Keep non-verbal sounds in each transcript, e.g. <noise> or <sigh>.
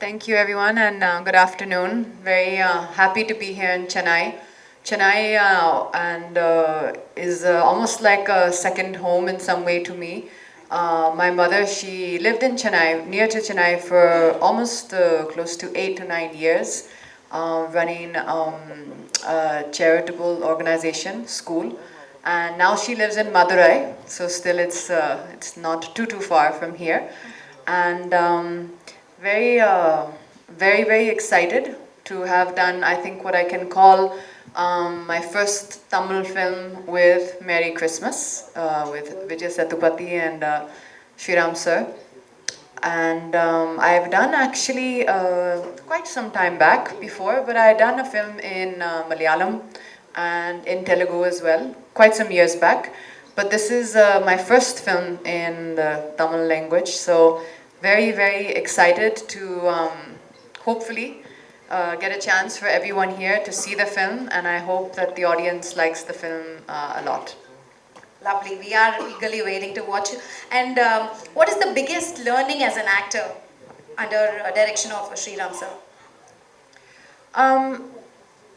Thank you, everyone, and uh, good afternoon. Very uh, happy to be here in Chennai. Chennai uh, and uh, is uh, almost like a second home in some way to me. Uh, my mother, she lived in Chennai, near to Chennai, for almost close to eight to nine years, running um, a charitable organization, school. And now she lives in Madurai, so still it's it's not too too far from here. And um, very, uh, very, very excited to have done, I think, what I can call um, my first Tamil film with Merry Christmas uh, with Vijay Sethupathi and uh, Shriram sir. And um, I've done actually uh, quite some time back before, but I had done a film in uh, Malayalam and in Telugu as well, quite some years back. But this is uh, my first film in the Tamil language, so very, very excited to um, hopefully uh, get a chance for everyone here to see the film, and I hope that the audience likes the film uh, a lot. Lovely. We are eagerly waiting to watch it. And um, what is the biggest learning as an actor under uh, direction of Sriram sir? Um,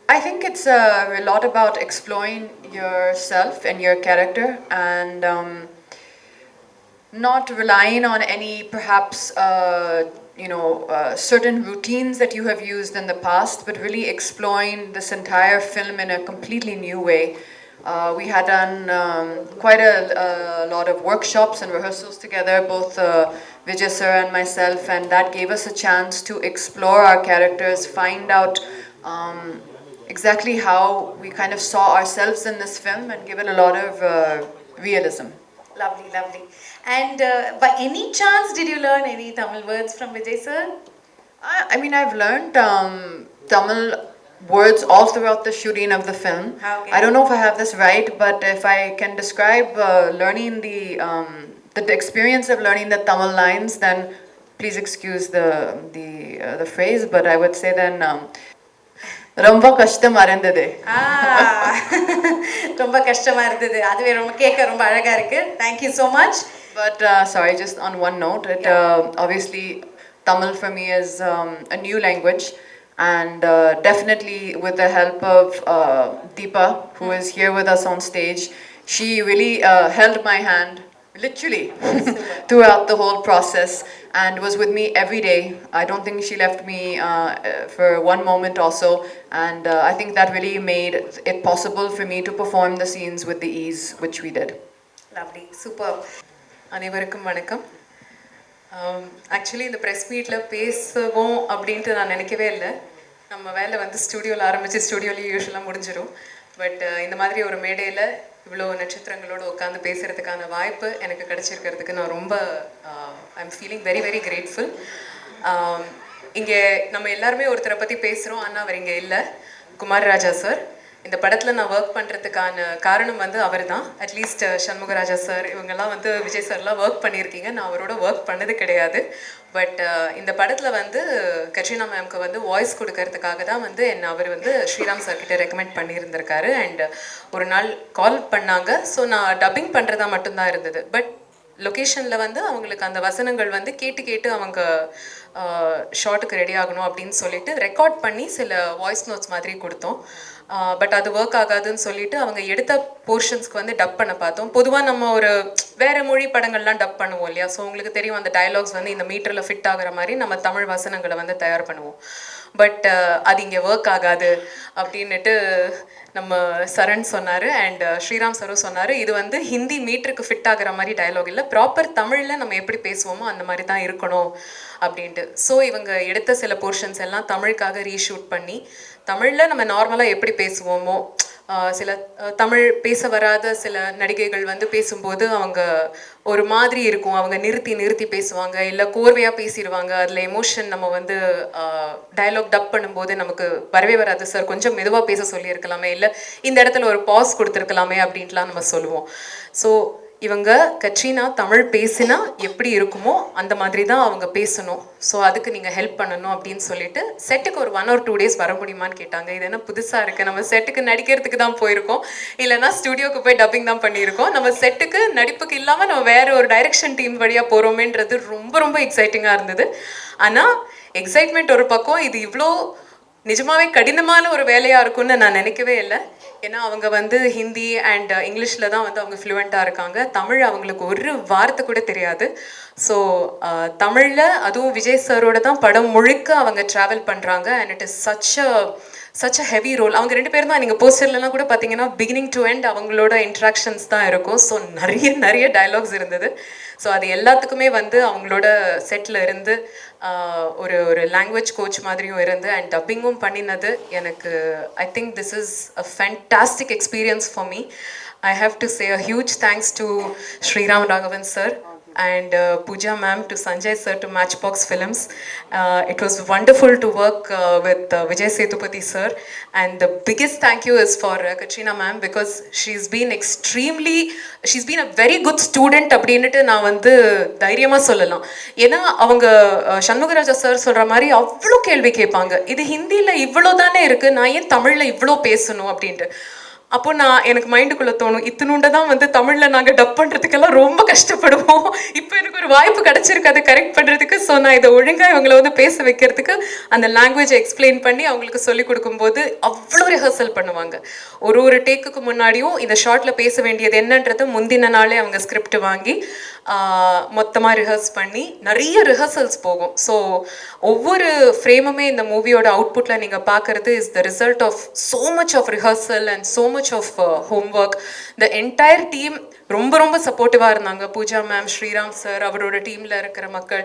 I think it's uh, a lot about exploring yourself and your character and um, not relying on any perhaps uh, you know uh, certain routines that you have used in the past, but really exploring this entire film in a completely new way. Uh, we had done um, quite a, a lot of workshops and rehearsals together, both uh, Vijay sir and myself, and that gave us a chance to explore our characters, find out um, exactly how we kind of saw ourselves in this film, and give it a lot of uh, realism. Lovely, lovely. And uh, by any chance, did you learn any Tamil words from Vijay sir? I, I mean, I've learned um, Tamil words all throughout the shooting of the film. Okay. I don't know if I have this right, but if I can describe uh, learning the um, the experience of learning the Tamil lines, then please excuse the the uh, the phrase, but I would say then. Um, ரொம்ப கஷ்டம் இருந்தது Ah, ரொம்ப கஷ்டமா இருந்தது அதுவே ரொம்ப கேட்க ரொம்ப அழகா இருக்கு thank you so much But uh, sorry, just on one note, it uh, obviously Tamil for me is um, a new language, and uh, definitely with the help of uh, Deepa, who is here with us on stage, she really uh, held my hand literally <laughs> throughout the whole process and was with me every day. I don't think she left me uh, uh, for one moment also, and uh, I think that really made it possible for me to perform the scenes with the ease which we did. Lovely super அனைவருக்கும் வணக்கம் actually இந்த press மீட்டில் பேசுவோம் அப்படின்ட்டு நான் நினைக்கவே இல்லை நம்ம வேலை வந்து ஸ்டுடியோவில் ஆரம்பித்து ஸ்டுடியோலேயே யூஸ்வலாக முடிஞ்சிடும் பட் uh, இந்த மாதிரி ஒரு மேடையில் இவ்வளோ நட்சத்திரங்களோடு உட்காந்து பேசுகிறதுக்கான வாய்ப்பு எனக்கு கிடச்சிருக்கிறதுக்கு நான் ரொம்ப I am feeling very very grateful இங்கே நம்ம எல்லாருமே ஒருத்தரை பற்றி பேசுகிறோம் ஆனால் அவர் இங்கே இல்லை. குமார் ராஜா சார் இந்த படத்தில் நான் ஒர்க் பண்ணுறதுக்கான காரணம் வந்து அவர் தான் அட்லீஸ்ட் சண்முகராஜா சார் இவங்கெல்லாம் வந்து விஜய் சார்லாம் ஒர்க் பண்ணியிருக்கீங்க. நான் அவரோட ஒர்க் பண்ணது கிடையாது. பட் இந்த படத்தில் வந்து கட்ரினா மேம்க்கு வந்து வாய்ஸ் கொடுக்கறதுக்காக தான் வந்து என்னை அவர் வந்து ஸ்ரீராம் சார் ரெக்கமெண்ட் பண்ணியிருந்திருக்காரு. அண்ட் ஒரு நாள் கால் பண்ணாங்க. ஸோ நான் டப்பிங் பண்ணுறதா மட்டும்தான் இருந்தது. பட் லொக்கேஷனில் வந்து அவங்களுக்கு அந்த வசனங்கள் வந்து கேட்டு கேட்டு அவங்க ஷார்ட்டுக்கு ரெடி ஆகணும் அப்படின்னு சொல்லிட்டு ரெக்கார்ட் பண்ணி சில வாய்ஸ் நோட்ஸ் மாதிரி கொடுத்தோம். பட் அது ஒர்க் ஆகாதுன்னு சொல்லிட்டு அவங்க எடுத்த போர்ஷன்ஸ்க்கு வந்து டப் பண்ண பார்த்தோம். பொதுவாக நம்ம ஒரு வேற மொழி படங்கள்லாம் டப் பண்ணுவோம் இல்லையா? ஸோ உங்களுக்கு தெரியும் அந்த டயலாக்ஸ் வந்து இந்த மீட்டரில் ஃபிட் ஆகிற மாதிரி நம்ம தமிழ் வசனங்களை வந்து தயார் பண்ணுவோம். பட் அது இங்கே ஒர்க் ஆகாது அப்படின்னுட்டு நம்ம சரண் சொன்னார் அண்ட் uh, ஸ்ரீராம் சரும் சொன்னார். இது வந்து ஹிந்தி மீட்டருக்கு ஃபிட் ஆகிற மாதிரி டயலாக் இல்லை. ப்ராப்பர் தமிழில் நம்ம எப்படி பேசுவோமோ அந்த மாதிரி தான் இருக்கணும் அப்படின்ட்டு. ஸோ இவங்க எடுத்த சில போர்ஷன்ஸ் எல்லாம் தமிழுக்காக ரீஷூட் பண்ணி தமிழில் நம்ம நார்மலாக எப்படி பேசுவோமோ சில தமிழ் பேச வராத சில நடிகைகள் வந்து பேசும்போது அவங்க ஒரு மாதிரி இருக்கும். அவங்க நிறுத்தி நிறுத்தி பேசுவாங்க. இல்லை கோர்வையாக பேசிடுவாங்க. அதில் எமோஷன் நம்ம வந்து டயலாக் டப் பண்ணும்போது நமக்கு வரவே வராது. சார் கொஞ்சம் மெதுவாக பேச சொல்லியிருக்கலாமே. இல்லை இந்த இடத்துல ஒரு பாஸ் கொடுத்துருக்கலாமே அப்படின்ட்டுலாம் நம்ம சொல்லுவோம். ஸோ இவங்க கட்ரினா தமிழ் பேசினா எப்படி இருக்குமோ அந்த மாதிரி தான் அவங்க பேசணும். ஸோ அதுக்கு நீங்கள் ஹெல்ப் பண்ணணும் அப்படின்னு சொல்லிட்டு செட்டுக்கு ஒரு ஒன் ஆர் டூ டேஸ் வர முடியுமான்னு கேட்டாங்க. இது என்ன புதுசாக இருக்குது நம்ம செட்டுக்கு நடிக்கிறதுக்கு தான் போயிருக்கோம். இல்லைன்னா ஸ்டுடியோக்கு போய் டப்பிங் தான் பண்ணியிருக்கோம். நம்ம செட்டுக்கு நடிப்புக்கு இல்லாமல் நம்ம வேறு ஒரு டைரக்ஷன் டீம் வழியாக போகிறோமேன்றது ரொம்ப ரொம்ப எக்ஸைட்டிங்காக இருந்தது. ஆனால் எக்ஸைட்மெண்ட் ஒரு பக்கம் இது இவ்வளோ நிஜமாவே கடினமான ஒரு வேலையாக இருக்கும்னு நான் நினைக்கவே இல்லை. ஏன்னா அவங்க வந்து ஹிந்தி அண்ட் இங்கிலீஷில் தான் வந்து அவங்க ஃப்ளூவெண்ட்டாக இருக்காங்க. தமிழ் அவங்களுக்கு ஒரு வார்த்தை கூட தெரியாது. ஸோ தமிழில் அதுவும் விஜய் சாரோட தான் படம் முழுக்க அவங்க ட்ராவல் பண்ணுறாங்க and it is such a such a heavy role அவங்க ரெண்டு பேரும் தான். நீங்கள் போஸ்டர்லலாம் கூட பார்த்தீங்கன்னா பிகினிங் டு எண்ட் அவங்களோட இன்ட்ராக்ஷன்ஸ் தான் இருக்கும். ஸோ நிறைய நிறைய டயலாக்ஸ் இருந்தது. ஸோ அது எல்லாத்துக்குமே வந்து அவங்களோட செட்டில் இருந்து ஒரு ஒரு லாங்குவேஜ் கோச் மாதிரியும் இருந்து அண்ட் டப்பிங்கும் பண்ணினது எனக்கு I think this is a fantastic experience for me I have to say a huge thanks to Sriram Raghavan sir and uh, Pooja ma'am to Sanjay sir to Matchbox Films. Uh, it was wonderful to work uh, with uh, Vijay Setupati sir. And the biggest thank you is for uh, Katrina ma'am because she's been extremely, she's been a very good student அப்படின்ட்டு நான் வந்து தைரியமாக சொல்லலாம் ஏன்னா அவங்க Shanmugaraja sir சொல்கிற மாதிரி அவ்வளோ கேள்வி கேட்பாங்க இது ஹிந்தியில் இவ்வளோ தானே இருக்குது நான் ஏன் தமிழில் இவ்வளோ பேசணும் அப்படின்ட்டு அப்போ நான் எனக்கு மைண்டுக்குள்ளே தோணும் இத்தினுண்ட தான் வந்து தமிழில் நாங்கள் டப் பண்ணுறதுக்கெல்லாம் ரொம்ப கஷ்டப்படுவோம். இப்போ எனக்கு ஒரு வாய்ப்பு கிடச்சிருக்கு அதை கரெக்ட் பண்ணுறதுக்கு ஸோ நான் இதை ஒழுங்காக இவங்களை வந்து பேச வைக்கிறதுக்கு அந்த லாங்குவேஜை எக்ஸ்பிளைன் பண்ணி அவங்களுக்கு சொல்லி கொடுக்கும்போது அவ்வளோ ரிஹர்சல் பண்ணுவாங்க. ஒரு ஒரு டேக்குக்கு முன்னாடியும் இந்த ஷார்ட்டில் பேச வேண்டியது என்னன்றது முந்தின நாளே அவங்க ஸ்கிரிப்ட் வாங்கி மொத்தமாக ரிஹர்ஸ் பண்ணி நிறைய ரிஹர்சல்ஸ் போகும். ஸோ ஒவ்வொரு ஃப்ரேமுமே இந்த மூவியோட அவுட்புட்டில் நீங்கள் பார்க்குறது is the result of so much of rehearsal and so much of homework the entire team ரொம்ப ரொம்ப சப்போர்ட்டிவாக இருந்தாங்க. பூஜா மேம் ஸ்ரீராம் சார் அவரோட டீமில் இருக்கிற மக்கள்.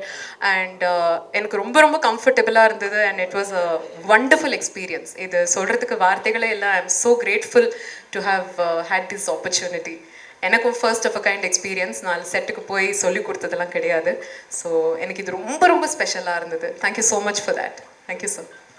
அண்ட் uh, எனக்கு ரொம்ப ரொம்ப கம்ஃபர்டபுளாக இருந்தது. And it was a wonderful experience இது சொல்கிறதுக்கு வார்த்தைகளே இல்லை. I am so grateful to have had this opportunity எனக்கும் first of a kind experience நான் செட்டுக்கு போய் சொல்லி கொடுத்ததெல்லாம் கிடையாது. ஸோ எனக்கு இது ரொம்ப ரொம்ப ஸ்பெஷலாக இருந்தது. Thank you so much for that thank you sir